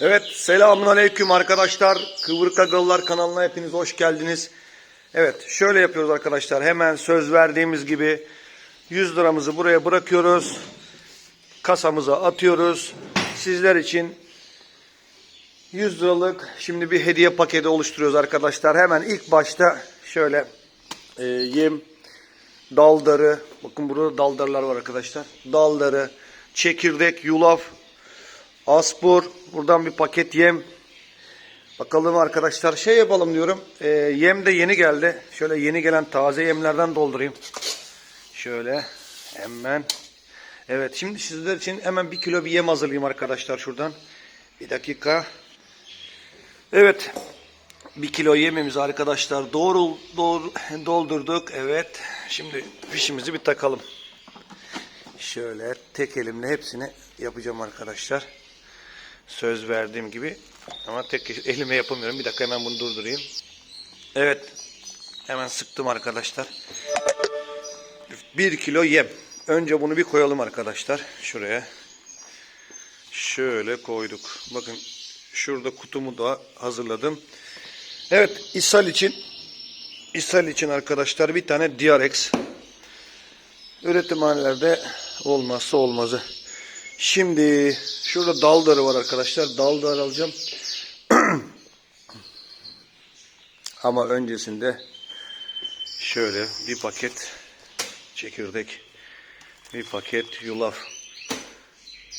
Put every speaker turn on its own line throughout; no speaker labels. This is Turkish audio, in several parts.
Evet selamun aleyküm arkadaşlar. Kıvırık Agalılar kanalına hepiniz hoş geldiniz. Evet şöyle yapıyoruz arkadaşlar. Hemen söz verdiğimiz gibi 100 liramızı buraya bırakıyoruz. Kasamıza atıyoruz. Sizler için 100 liralık şimdi bir hediye paketi oluşturuyoruz arkadaşlar. Hemen ilk başta şöyle e, yem, daldarı, bakın burada daldarlar var arkadaşlar. Daldarı, çekirdek, yulaf, Aspur. Buradan bir paket yem. Bakalım arkadaşlar şey yapalım diyorum. Ee, yem de yeni geldi. Şöyle yeni gelen taze yemlerden doldurayım. Şöyle hemen. Evet şimdi sizler için hemen bir kilo bir yem hazırlayayım arkadaşlar şuradan. Bir dakika. Evet. Bir kilo yemimizi arkadaşlar doğru, doğru doldurduk. Evet. Şimdi fişimizi bir takalım. Şöyle tek elimle hepsini yapacağım arkadaşlar. Söz verdiğim gibi ama tek elime yapamıyorum. Bir dakika hemen bunu durdurayım. Evet. Hemen sıktım arkadaşlar. Bir kilo yem. Önce bunu bir koyalım arkadaşlar. Şuraya. Şöyle koyduk. Bakın şurada kutumu da hazırladım. Evet. ishal için ishal için arkadaşlar bir tane Diarex. Üretimhanelerde olmazsa olmazı. Şimdi şurada daldarı var arkadaşlar. Daldar alacağım. Ama öncesinde şöyle bir paket çekirdek, bir paket yulaf.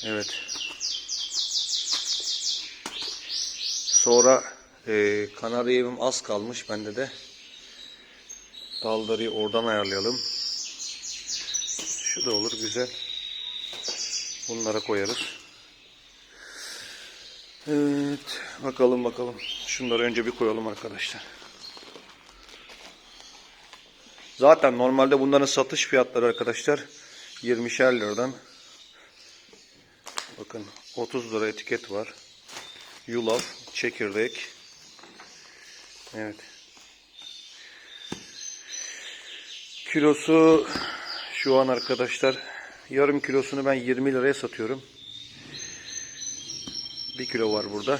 Evet. Sonra e, kanarya yemim az kalmış bende de. Daldarıyı oradan ayarlayalım. Şu da olur güzel. Bunlara koyarız. Evet. Bakalım bakalım. Şunları önce bir koyalım arkadaşlar. Zaten normalde bunların satış fiyatları arkadaşlar 20'şer liradan. Bakın 30 lira etiket var. Yulaf, çekirdek. Evet. Kilosu şu an arkadaşlar yarım kilosunu ben 20 liraya satıyorum. 1 kilo var burada.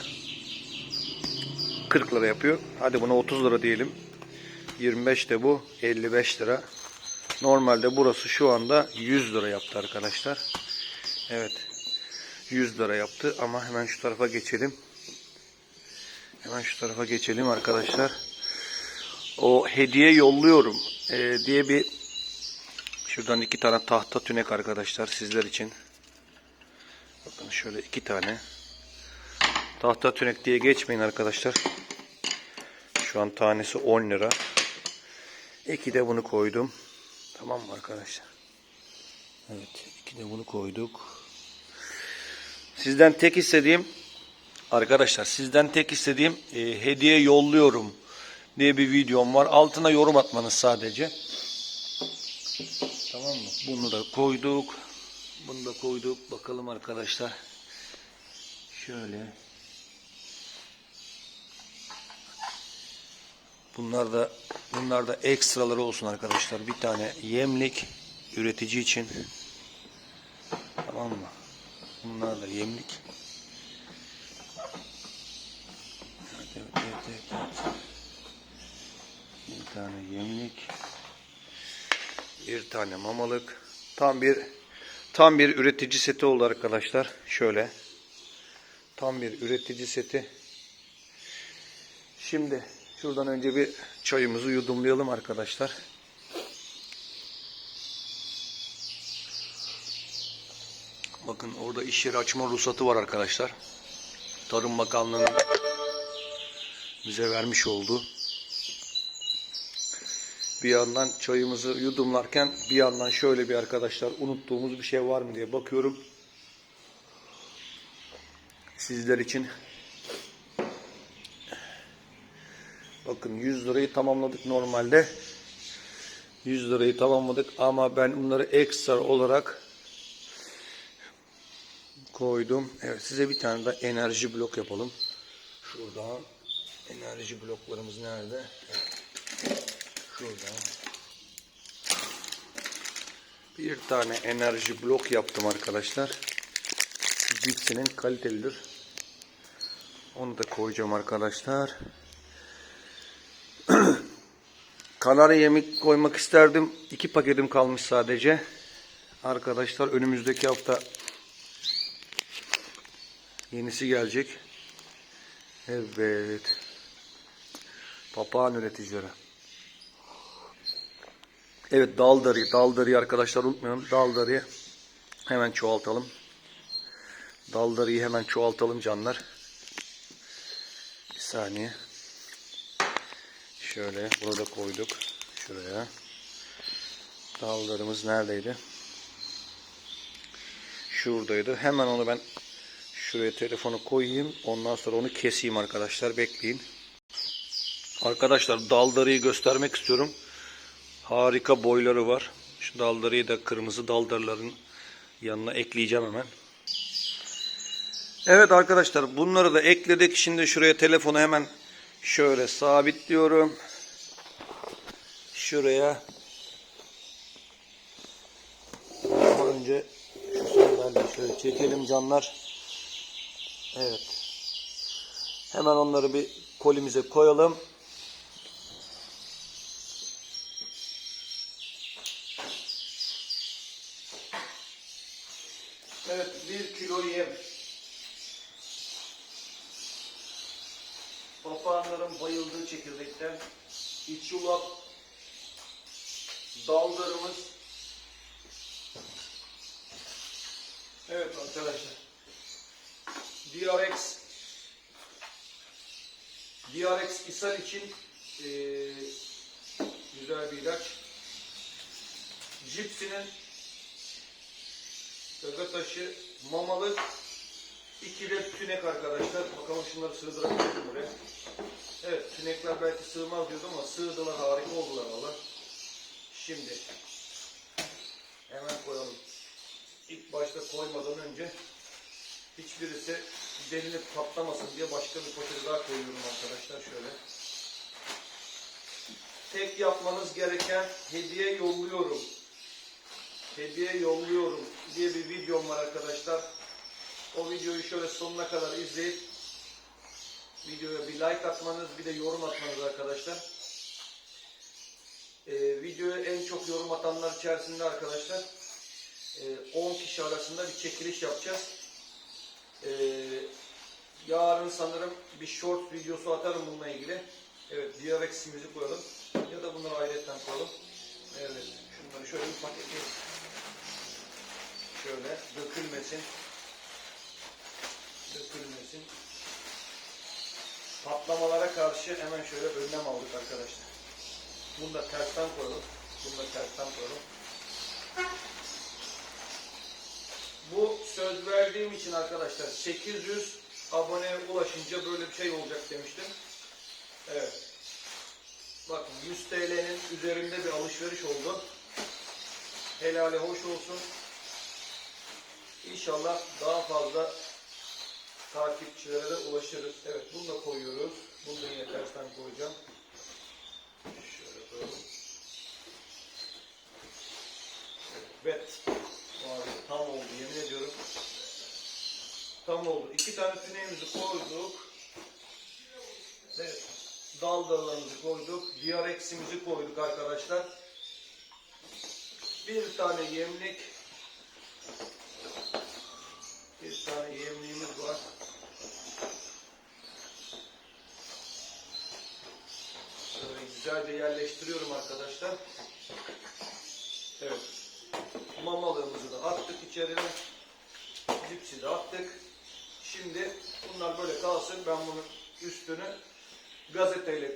40 lira yapıyor. Hadi buna 30 lira diyelim. 25 de bu. 55 lira. Normalde burası şu anda 100 lira yaptı arkadaşlar. Evet. 100 lira yaptı ama hemen şu tarafa geçelim. Hemen şu tarafa geçelim arkadaşlar. O hediye yolluyorum ee, diye bir şuradan iki tane tahta tünek arkadaşlar sizler için. Bakın şöyle iki tane. Tahta tünek diye geçmeyin arkadaşlar. Şu an tanesi 10 lira. İki de bunu koydum. Tamam mı arkadaşlar? Evet. iki de bunu koyduk. Sizden tek istediğim arkadaşlar sizden tek istediğim e, hediye yolluyorum diye bir videom var. Altına yorum atmanız sadece. Tamam mı? Bunu da koyduk. Bunu da koyduk. Bakalım arkadaşlar. Şöyle. Bunlar da bunlar da ekstraları olsun arkadaşlar. Bir tane yemlik üretici için. Tamam mı? Bunlar da yemlik. Evet, evet, evet, evet. Bir tane yemlik. Bir tane mamalık. Tam bir tam bir üretici seti oldu arkadaşlar. Şöyle. Tam bir üretici seti. Şimdi şuradan önce bir çayımızı yudumlayalım arkadaşlar. Bakın orada iş yeri açma ruhsatı var arkadaşlar. Tarım Bakanlığı'nın bize vermiş olduğu. Bir yandan çayımızı yudumlarken bir yandan şöyle bir arkadaşlar unuttuğumuz bir şey var mı diye bakıyorum. Sizler için Bakın 100 lirayı tamamladık normalde. 100 lirayı tamamladık ama ben bunları ekstra olarak koydum. Evet size bir tane de enerji blok yapalım. Şurada enerji bloklarımız nerede? Evet. Şurada. Bir tane enerji blok yaptım arkadaşlar. Cipsinin kalitelidir. Onu da koyacağım arkadaşlar. Kanarya yemek koymak isterdim. İki paketim kalmış sadece. Arkadaşlar önümüzdeki hafta yenisi gelecek. Evet. Papağan üreticileri. Evet daldarı, daldarıyı arkadaşlar unutmayalım. Daldarıyı hemen çoğaltalım. Daldarıyı hemen çoğaltalım canlar. Bir saniye. Şöyle burada koyduk. Şuraya. Dallarımız neredeydi? Şuradaydı. Hemen onu ben şuraya telefonu koyayım. Ondan sonra onu keseyim arkadaşlar. Bekleyin. Arkadaşlar daldarıyı göstermek istiyorum. Harika boyları var. Şu daldarıyı da kırmızı daldarların yanına ekleyeceğim hemen. Evet arkadaşlar bunları da ekledik. Şimdi şuraya telefonu hemen şöyle sabitliyorum. Şuraya önce şu sandalyeyi şöyle çekelim canlar. Evet. Hemen onları bir kolimize koyalım. Evet, bir kilo yem. Papağanların bayıldığı çekirdekten iç yulaf, dallarımız. Evet arkadaşlar. DRX DRX ishal için eee, güzel bir ilaç. Cipsinin Gaga taşı, mamalı, iki de tünek arkadaşlar. Bakalım şunları sığdırabilir miyim buraya? Evet, tünekler belki sığmaz diyordum ama sığdılar, harika oldular valla. Şimdi hemen koyalım. İlk başta koymadan önce hiçbirisi delinip patlamasın diye başka bir poşet daha koyuyorum arkadaşlar şöyle. Tek yapmanız gereken hediye yolluyorum hediye yolluyorum diye bir videom var arkadaşlar. O videoyu şöyle sonuna kadar izleyip videoya bir like atmanız bir de yorum atmanız arkadaşlar. Ee, videoya en çok yorum atanlar içerisinde arkadaşlar e, 10 kişi arasında bir çekiliş yapacağız. Ee, yarın sanırım bir short videosu atarım bununla ilgili. Evet, DRX'imizi koyalım. Ya da bunları ayrıyetten koyalım. Evet, şunları şöyle bir paketleyelim. Şöyle dökülmesin. Dökülmesin. Patlamalara karşı hemen şöyle önlem aldık arkadaşlar. Bunu da tersten koyalım. Bunu da tersten koyalım. Bu söz verdiğim için arkadaşlar 800 aboneye ulaşınca böyle bir şey olacak demiştim. Evet. Bakın 100 TL'nin üzerinde bir alışveriş oldu. Helali hoş olsun. İnşallah daha fazla takipçilere de ulaşırız. Evet bunu da koyuyoruz. Bunu da yine tersten koyacağım. Şöyle koyalım. Evet. Abi, tam oldu yemin ediyorum. Tam oldu. İki tane tüneğimizi koyduk. Evet. Dal dallarımızı koyduk. DRX'imizi koyduk arkadaşlar. Bir tane yemlik. Bir tane yemliğimiz var. Şöyle güzelce yerleştiriyorum arkadaşlar. Evet. Mamalığımızı da attık içerine. Cipsi de attık. Şimdi bunlar böyle kalsın. Ben bunun üstünü gazeteyle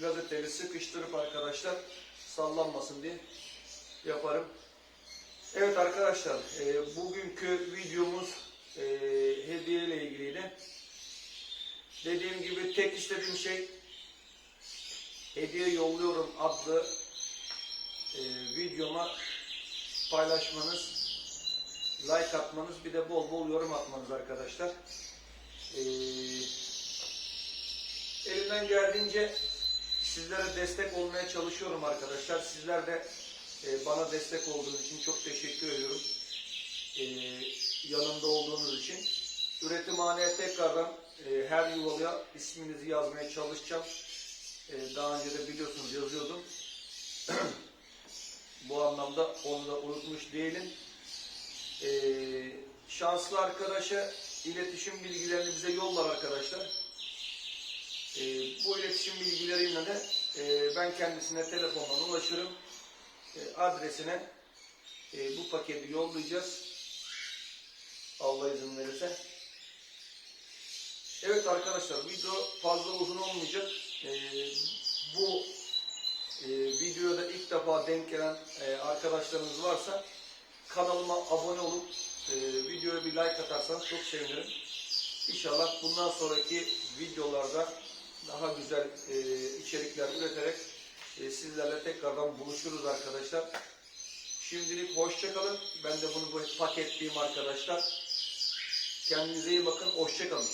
gazeteyle sıkıştırıp arkadaşlar sallanmasın diye yaparım. Evet arkadaşlar, e, bugünkü videomuz e, hediye ile ilgiliydi. Dediğim gibi tek istediğim şey hediye yolluyorum adlı e, videoma paylaşmanız, like atmanız, bir de bol bol yorum atmanız arkadaşlar. E, elimden geldiğince sizlere destek olmaya çalışıyorum arkadaşlar. Sizler de e, bana destek olduğunuz için çok teşekkür ediyorum. E, yanımda olduğunuz için. üretimhaneye tekrardan e, her yuvalıya isminizi yazmaya çalışacağım. E, daha önce de biliyorsunuz yazıyordum. Bu anlamda onu da unutmuş değilim. Şanslı arkadaşa iletişim bilgilerini bize yollar arkadaşlar. Bu iletişim bilgileriyle de e, ben kendisine telefondan ulaşırım. E, adresine e, bu paketi yollayacağız. Allah izin verirse. Evet arkadaşlar video fazla uzun olmayacak. E, bu videoda ilk defa denk gelen arkadaşlarınız varsa kanalıma abone olup videoya bir like atarsanız çok sevinirim. İnşallah bundan sonraki videolarda daha güzel içerikler üreterek sizlerle tekrardan buluşuruz arkadaşlar. Şimdilik hoşçakalın. Ben de bunu bu paketleyeyim arkadaşlar. Kendinize iyi bakın. Hoşçakalın.